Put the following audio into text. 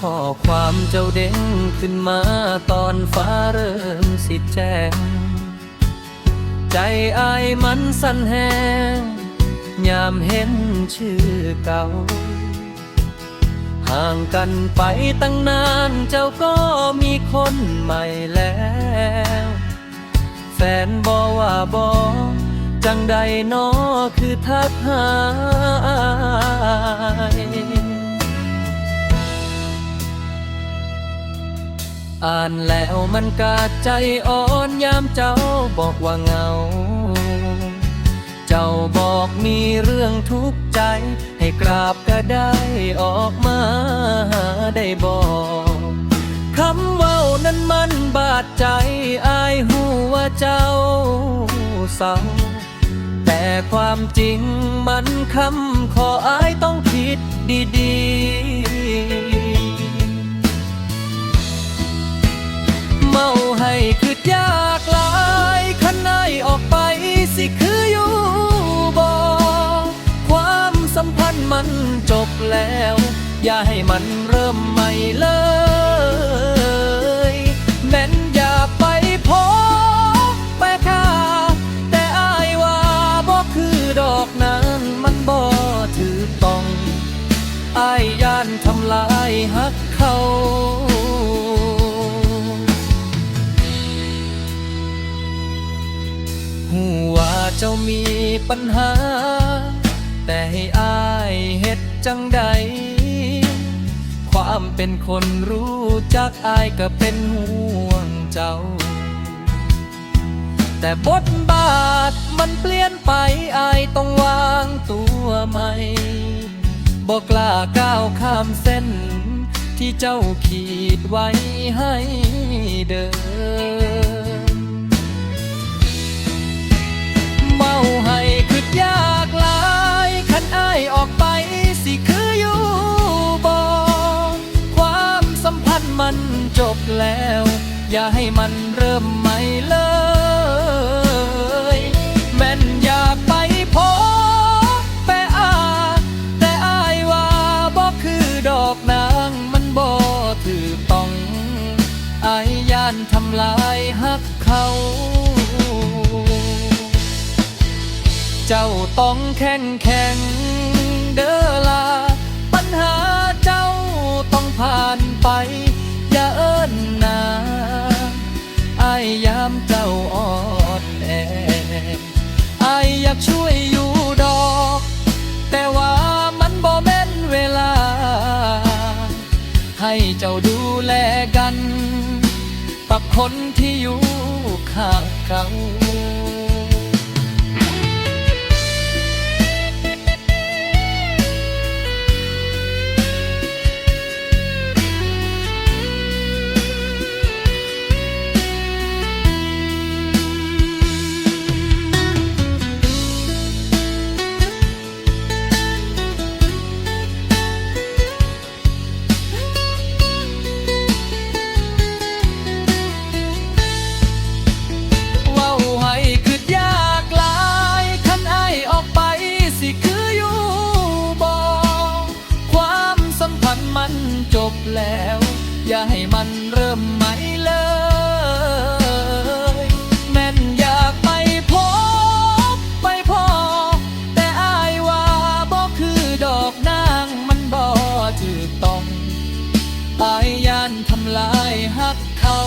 ความเจ้าเด้งขึ้นมาตอนฟ้าเริ่มสิแจ้ง ใจอายมันสั่นแหงยามเห็นชื่อเก่า ห่างกันไปตั้งนานเจ้าก็มีคนใหม่แล้ว แฟนบอว่าบอจังใดนอคือทักหา อ่านแล้วมันกาดใจอ่อนยามเจ้าบอกว่าเงา เจ้าบอกมีเรื่องทุกข์ใจ ให้กราบก็ได้ออกมาได้บอกคำเว้านั้นมันบาดใจอายหูว่าเจ้าเศร้าแต่ความจริงมันคำขออายต้องคิดดีๆ ดยากหลายขันไอายออกไปสิคืออยู่บ่ความสัมพันธ์มันจบแล้ว อย่าให้มันเริ่มใหม่เลยแม้นอย่าไปพบไปค่าแต่อายว่าบ่คือดอกนั้นมันบ่ถือต้องอายย่านทำลายฮักเขา หูว่าเจ้ามีปัญหา แต่ให้อายเฮ็ดจังใด ความเป็นคนรู้จักอายก็เป็นห่วงเจ้า แต่บทบาทมันเปลี่ยนไปอายต้องวางตัวใหม่บอกกล้าก้าวข้ามเส้น ที่เจ้าขีดไว้ให้เดิน แล้ว อย่าให้มันเริ่มใหม่เลยแม่นอยากไปพบแปอาแต่อายว่าบ่คือดอกนางมันบ่ถือต้องอายย่านทำลายฮักเขาเจ้าต้องแข็งแข็งเด้อลา ช่วยอยู่ดอก แต่ว่ามันบ่แม่นเวลา ให้เจ้าดูแลกันกับคนที่อยู่ข้างเขา จบแล้ว อย่าให้มันเริ่มใหม่เลย แม่นอยากไปพบไปพอ แต่อายว่าบ่คือดอกนางมันบ่ถือต้องอายยานทำลายฮักเขา